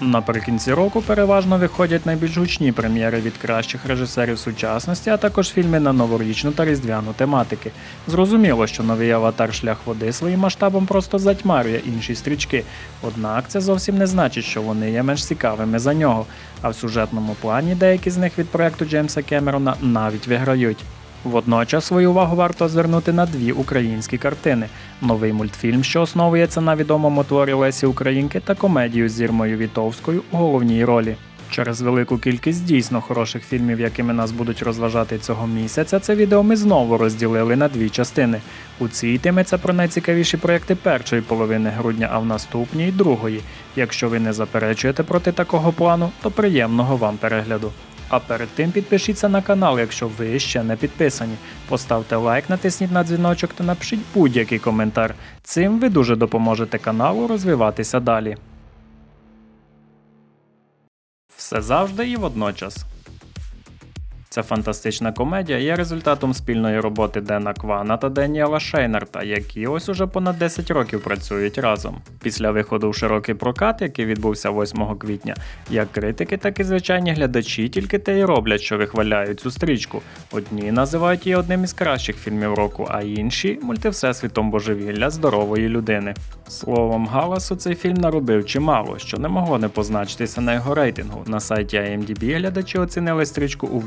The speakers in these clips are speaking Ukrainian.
Наприкінці року переважно виходять найбільш гучні прем'єри від кращих режисерів сучасності, а також фільми на новорічну та різдвяну тематики. Зрозуміло, що новий аватар шлях води своїм масштабом просто затьмарює інші стрічки. Однак це зовсім не значить, що вони є менш цікавими за нього. А в сюжетному плані деякі з них від проекту Джеймса Кемерона навіть виграють. Водночас свою увагу варто звернути на дві українські картини: новий мультфільм, що основується на відомому творі Лесі Українки, та комедію з Ірмою Вітовською у головній ролі. Через велику кількість дійсно хороших фільмів, якими нас будуть розважати цього місяця, це відео ми знову розділили на дві частини. У цій йтиметься про найцікавіші проекти першої половини грудня, а в наступній другої. Якщо ви не заперечуєте проти такого плану, то приємного вам перегляду. А перед тим підпишіться на канал, якщо ви ще не підписані. Поставте лайк, натисніть на дзвіночок та напишіть будь-який коментар. Цим ви дуже допоможете каналу розвиватися далі. Все завжди і водночас. Ця фантастична комедія є результатом спільної роботи Дена Квана та Деніела Шейнарта, які ось уже понад 10 років працюють разом. Після виходу в широкий прокат, який відбувся 8 квітня, як критики, так і звичайні глядачі тільки те й роблять, що вихваляють цю стрічку. Одні називають її одним із кращих фільмів року, а інші мультивсесвітом божевілля здорової людини. Словом, галасу цей фільм наробив чимало, що не могло не позначитися на його рейтингу. На сайті IMDb глядачі оцінили стрічку у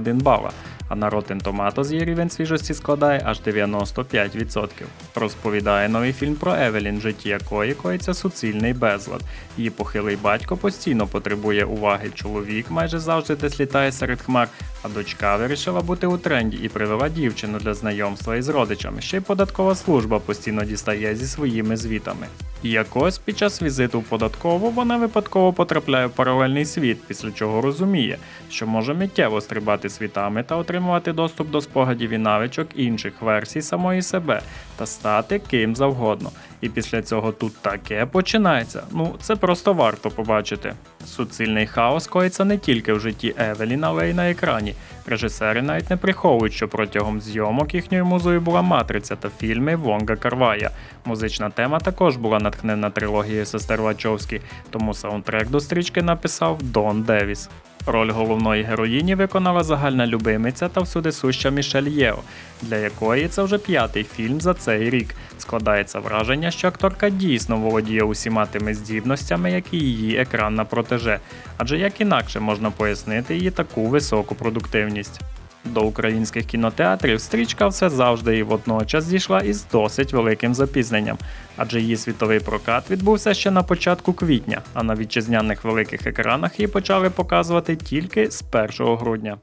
8,1 бала, а на Rotten Tomatoes її рівень свіжості складає аж 95%. Розповідає новий фільм про Евелін, житті якої коїться суцільний безлад. Її похилий батько постійно потребує уваги. Чоловік майже завжди десь літає серед хмар, а дочка вирішила бути у тренді і привела дівчину для знайомства із родичами. Ще й податкова служба постійно дістає зі своїми звітами. І якось під час візиту в податкову вона випадково потрапляє в паралельний світ, після чого розуміє, що може миттєво стрибати світами та отримувати доступ до спогадів і навичок інших версій самої себе та стати ким завгодно. І після цього тут таке починається. Ну це просто варто побачити. Суцільний хаос коїться не тільки в житті Евелін, але й на екрані. Режисери навіть не приховують, що протягом зйомок їхньою музою була матриця та фільми Вонга Карвая. Музична тема також була натхнена трилогією сестер Вачовські, тому саундтрек до стрічки написав Дон Девіс. Роль головної героїні виконала загальна любимиця та всюди суща Мішель Єо, для якої це вже п'ятий фільм за цей рік. Складається враження, що акторка дійсно володіє усіма тими здібностями, як і її екранна протеже, адже як інакше можна пояснити її таку високу продуктивність. До українських кінотеатрів стрічка все завжди і водночас зійшла із досить великим запізненням, адже її світовий прокат відбувся ще на початку квітня, а на вітчизняних великих екранах її почали показувати тільки з 1 грудня.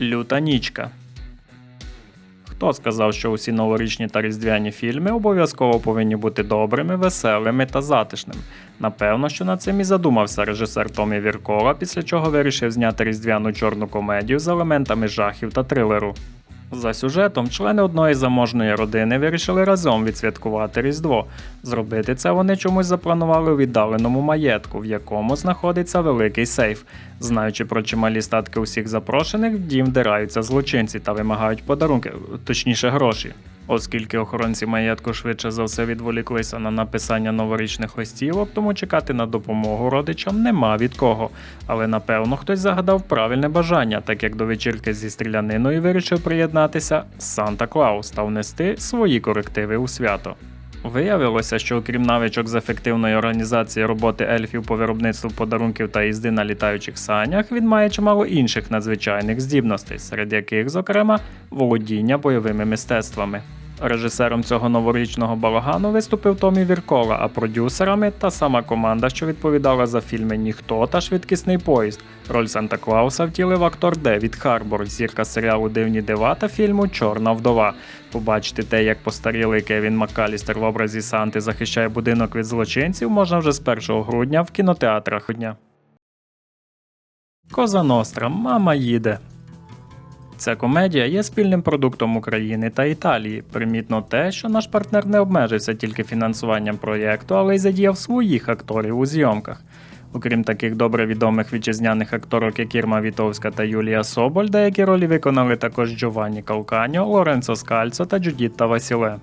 Люта нічка. Хто сказав, що усі новорічні та різдвяні фільми обов'язково повинні бути добрими, веселими та затишними? Напевно, що над цим і задумався режисер Томі Віркова, після чого вирішив зняти різдвяну чорну комедію з елементами жахів та трилеру. За сюжетом, члени одної заможної родини вирішили разом відсвяткувати Різдво. Зробити це вони чомусь запланували у віддаленому маєтку, в якому знаходиться великий сейф. Знаючи про чималі статки усіх запрошених, в дім вдираються злочинці та вимагають подарунки, точніше гроші. Оскільки охоронці маєтку швидше за все відволіклися на написання новорічних листівок, тому чекати на допомогу родичам нема від кого. Але напевно хтось загадав правильне бажання, так як до вечірки зі стріляниною вирішив приєднатися Санта Клаус та внести свої корективи у свято. Виявилося, що окрім навичок з ефективної організації роботи ельфів по виробництву подарунків та їзди на літаючих санях, він має чимало інших надзвичайних здібностей, серед яких, зокрема, володіння бойовими мистецтвами. Режисером цього новорічного балагану виступив Томі Віркола, а продюсерами та сама команда, що відповідала за фільми Ніхто та Швидкісний поїзд. Роль Санта Клауса втілив актор Девід Харбор, зірка серіалу Дивні дива та фільму Чорна вдова. Побачити те, як постарілий Кевін Маккалістер в образі Санти захищає будинок від злочинців, можна вже з 1 грудня в кінотеатрах дня. Коза Ностра, мама їде. Ця комедія є спільним продуктом України та Італії. Примітно те, що наш партнер не обмежився тільки фінансуванням проєкту, але й задіяв своїх акторів у зйомках. Окрім таких добре відомих вітчизняних акторок, як Ірма Вітовська та Юлія Соболь, деякі ролі виконали також Джованні Калканьо, Лоренцо Скальцо та Джудітта Васіле.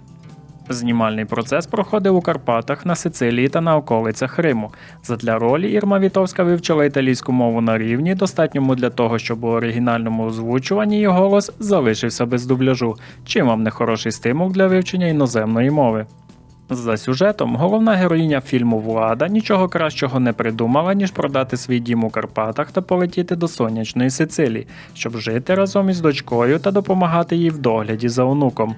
Знімальний процес проходив у Карпатах, на Сицилії та на околицях Риму. Задля ролі Ірма Вітовська вивчила італійську мову на рівні, достатньому для того, щоб у оригінальному озвучуванні її голос залишився без дубляжу. Чим вам не хороший стимул для вивчення іноземної мови? За сюжетом, головна героїня фільму Влада нічого кращого не придумала, ніж продати свій дім у Карпатах та полетіти до сонячної Сицилії, щоб жити разом із дочкою та допомагати їй в догляді за онуком.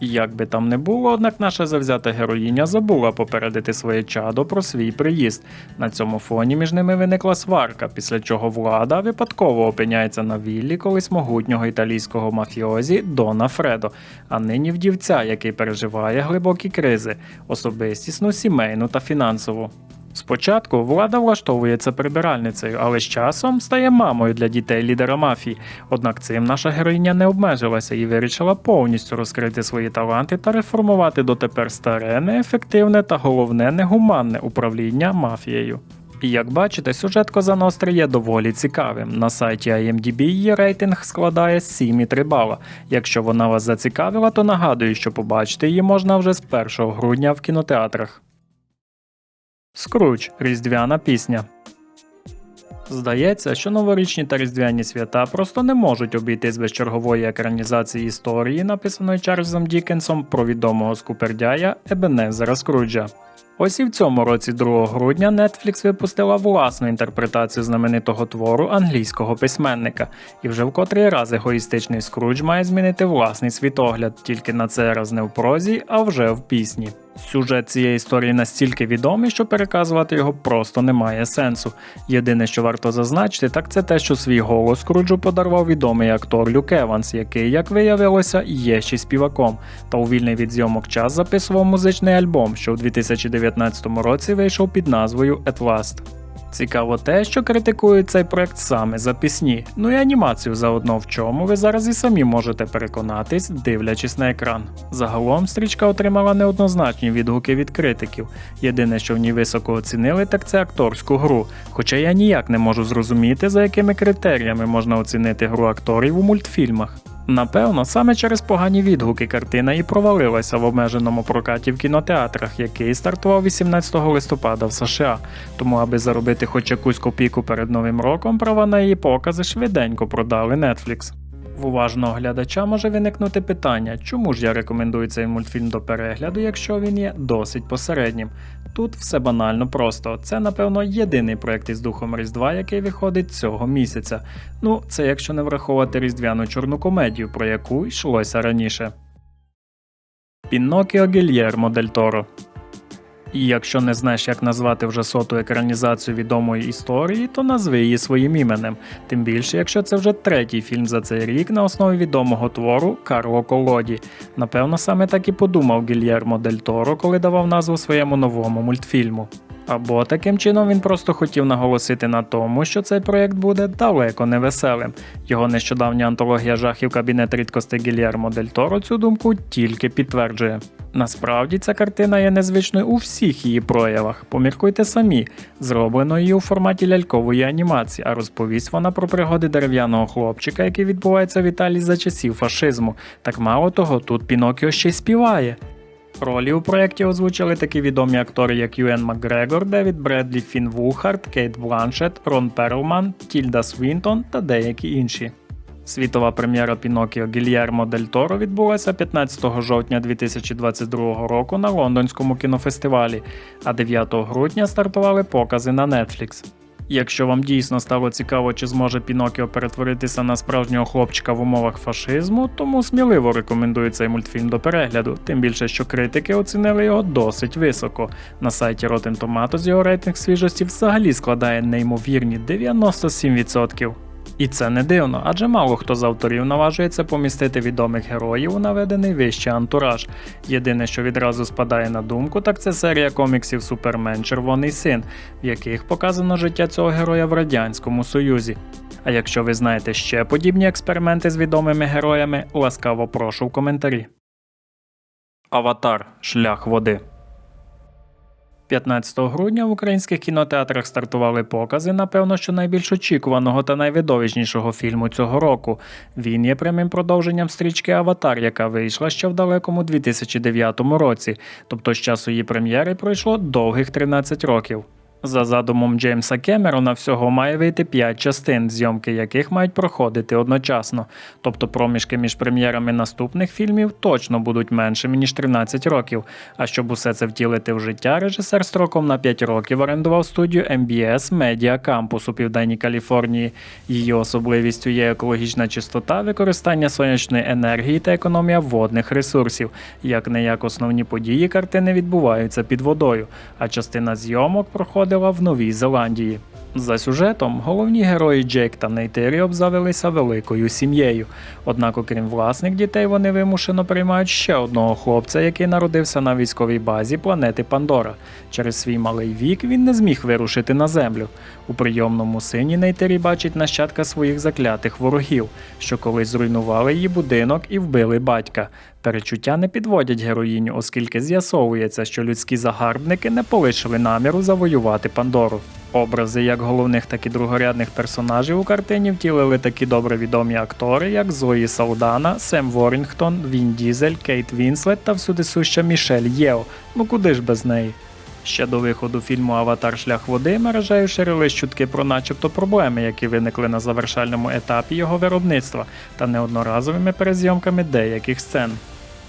Як би там не було, однак наша завзята героїня забула попередити своє чадо про свій приїзд. На цьому фоні між ними виникла сварка, після чого влада випадково опиняється на віллі колись могутнього італійського мафіозі Дона Фредо, а нині вдівця, який переживає глибокі кризи, особистісну, сімейну та фінансову. Спочатку влада влаштовується прибиральницею, але з часом стає мамою для дітей лідера мафії. Однак цим наша героїня не обмежилася і вирішила повністю розкрити свої таланти та реформувати дотепер старе, неефективне та головне негуманне управління мафією. І як бачите, сюжет Коза Ностри є доволі цікавим. На сайті IMDb її рейтинг складає 7,3 бала. Якщо вона вас зацікавила, то нагадую, що побачити її можна вже з 1 грудня в кінотеатрах. Скруч різдвяна пісня. Здається, що новорічні та різдвяні свята просто не можуть обійтись без чергової екранізації історії, написаної Чарльзом Дікенсом про відомого скупердяя Ебенезера Скруджа. Ось і в цьому році, 2 грудня, Netflix випустила власну інтерпретацію знаменитого твору англійського письменника, і вже в котрий раз егоїстичний Скрудж має змінити власний світогляд, тільки на цей раз не в прозі, а вже в пісні. Сюжет цієї історії настільки відомий, що переказувати його просто немає сенсу. Єдине, що варто зазначити, так це те, що свій голос Круджу подарував відомий актор Люк Еванс, який, як виявилося, є ще співаком, та у вільний від зйомок час записував музичний альбом, що в 2019 році вийшов під назвою At Last. Цікаво те, що критикують цей проект саме за пісні, ну і анімацію заодно в чому ви зараз і самі можете переконатись, дивлячись на екран. Загалом стрічка отримала неоднозначні відгуки від критиків. Єдине, що в ній високо оцінили, так це акторську гру. Хоча я ніяк не можу зрозуміти, за якими критеріями можна оцінити гру акторів у мультфільмах. Напевно, саме через погані відгуки картина і провалилася в обмеженому прокаті в кінотеатрах, який стартував 18 листопада в США. Тому, аби заробити хоч якусь копійку перед новим роком, права на її покази швиденько продали Netflix. В уважного глядача може виникнути питання, чому ж я рекомендую цей мультфільм до перегляду, якщо він є досить посереднім. Тут все банально просто. Це, напевно, єдиний проект із духом Різдва, який виходить цього місяця. Ну, це якщо не враховувати різдвяну чорну комедію, про яку йшлося раніше. Пінокіо Гільєрмо Дель Торо і якщо не знаєш, як назвати вже соту екранізацію відомої історії, то назви її своїм іменем. Тим більше, якщо це вже третій фільм за цей рік на основі відомого твору Карло Колоді. Напевно, саме так і подумав Гільєрмо Дель Торо, коли давав назву своєму новому мультфільму. Або таким чином він просто хотів наголосити на тому, що цей проєкт буде далеко не веселим. Його нещодавня антологія жахів кабінет рідкостей Гільєрмо Дель Торо цю думку тільки підтверджує. Насправді ця картина є незвичною у всіх її проявах. Поміркуйте самі, зроблено її у форматі лялькової анімації, а розповість вона про пригоди дерев'яного хлопчика, який відбувається в Італії за часів фашизму. Так мало того, тут Пінокіо ще й співає. Ролі у проєкті озвучили такі відомі актори, як Юен Макгрегор, Девід Бредлі, Фін Вухард, Кейт Бланшет, Рон Перлман, Тільда Свінтон та деякі інші. Світова прем'єра Пінокіо Гільєрмо Дель Торо відбулася 15 жовтня 2022 року на лондонському кінофестивалі, а 9 грудня стартували покази на Netflix. Якщо вам дійсно стало цікаво, чи зможе Пінокіо перетворитися на справжнього хлопчика в умовах фашизму, тому сміливо рекомендую цей мультфільм до перегляду, тим більше, що критики оцінили його досить високо. На сайті Rotten Tomatoes його рейтинг свіжості взагалі складає неймовірні 97%. І це не дивно, адже мало хто з авторів наважується помістити відомих героїв у наведений вище антураж. Єдине, що відразу спадає на думку, так це серія коміксів Супермен Червоний син, в яких показано життя цього героя в Радянському Союзі. А якщо ви знаєте ще подібні експерименти з відомими героями, ласкаво прошу в коментарі. Аватар Шлях води. 15 грудня в українських кінотеатрах стартували покази, напевно, що найбільш очікуваного та найвидовищнішого фільму цього року. Він є прямим продовженням стрічки Аватар, яка вийшла ще в далекому 2009 році. Тобто з часу її прем'єри пройшло довгих 13 років. За задумом Джеймса Кемерона, всього має вийти 5 частин, зйомки яких мають проходити одночасно. Тобто проміжки між прем'єрами наступних фільмів точно будуть меншими, ніж 13 років. А щоб усе це втілити в життя, режисер строком на 5 років орендував студію MBS Media Campus у Південній Каліфорнії. Її особливістю є екологічна чистота, використання сонячної енергії та економія водних ресурсів. Як не як основні події картини відбуваються під водою, а частина зйомок проходила в Новій Зеландії. За сюжетом головні герої Джейк та Нейтері обзавелися великою сім'єю. Однак, окрім власних дітей, вони вимушено приймають ще одного хлопця, який народився на військовій базі планети Пандора. Через свій малий вік він не зміг вирушити на землю. У прийомному сині Нейтері бачить нащадка своїх заклятих ворогів, що колись зруйнували її будинок і вбили батька. Перечуття не підводять героїню, оскільки з'ясовується, що людські загарбники не полишили наміру завоювати Пандору. Образи як головних, так і другорядних персонажів у картині втілили такі добре відомі актори, як Зої Салдана, Сем Ворінгтон, Він Дізель, Кейт Вінслет та всюдисуща Мішель Єо. Ну куди ж без неї? Ще до виходу фільму Аватар Шлях води мережею ширились чутки про начебто проблеми, які виникли на завершальному етапі його виробництва та неодноразовими перезйомками деяких сцен.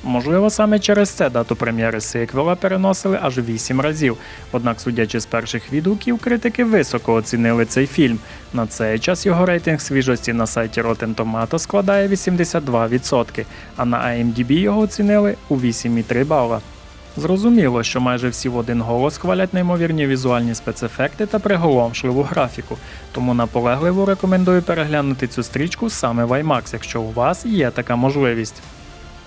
Можливо, саме через це дату прем'єри сиквела переносили аж вісім разів. Однак, судячи з перших відгуків, критики високо оцінили цей фільм. На цей час його рейтинг свіжості на сайті Rotten Tomato складає 82%, а на IMDb його оцінили у 8,3 бала. Зрозуміло, що майже всі в один голос хвалять неймовірні візуальні спецефекти та приголомшливу графіку, тому наполегливо рекомендую переглянути цю стрічку саме в IMAX, якщо у вас є така можливість.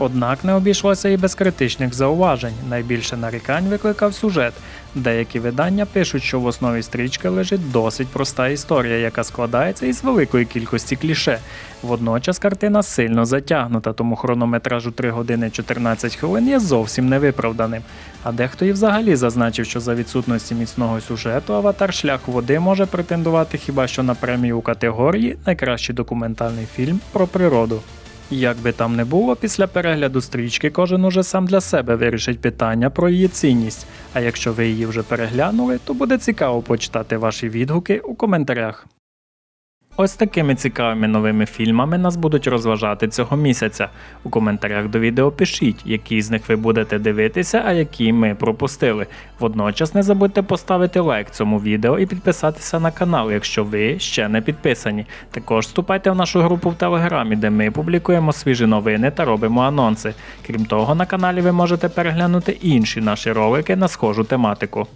Однак не обійшлося і без критичних зауважень. Найбільше нарікань викликав сюжет. Деякі видання пишуть, що в основі стрічки лежить досить проста історія, яка складається із великої кількості кліше. Водночас картина сильно затягнута, тому хронометражу 3 години 14 хвилин є зовсім невиправданим. А дехто і взагалі зазначив, що за відсутності міцного сюжету аватар шлях води може претендувати хіба що на премію у категорії Найкращий документальний фільм про природу. Як би там не було, після перегляду стрічки кожен уже сам для себе вирішить питання про її цінність. А якщо ви її вже переглянули, то буде цікаво почитати ваші відгуки у коментарях. Ось такими цікавими новими фільмами нас будуть розважати цього місяця. У коментарях до відео пишіть, які з них ви будете дивитися, а які ми пропустили. Водночас не забудьте поставити лайк цьому відео і підписатися на канал, якщо ви ще не підписані. Також вступайте в нашу групу в Телеграмі, де ми публікуємо свіжі новини та робимо анонси. Крім того, на каналі ви можете переглянути інші наші ролики на схожу тематику.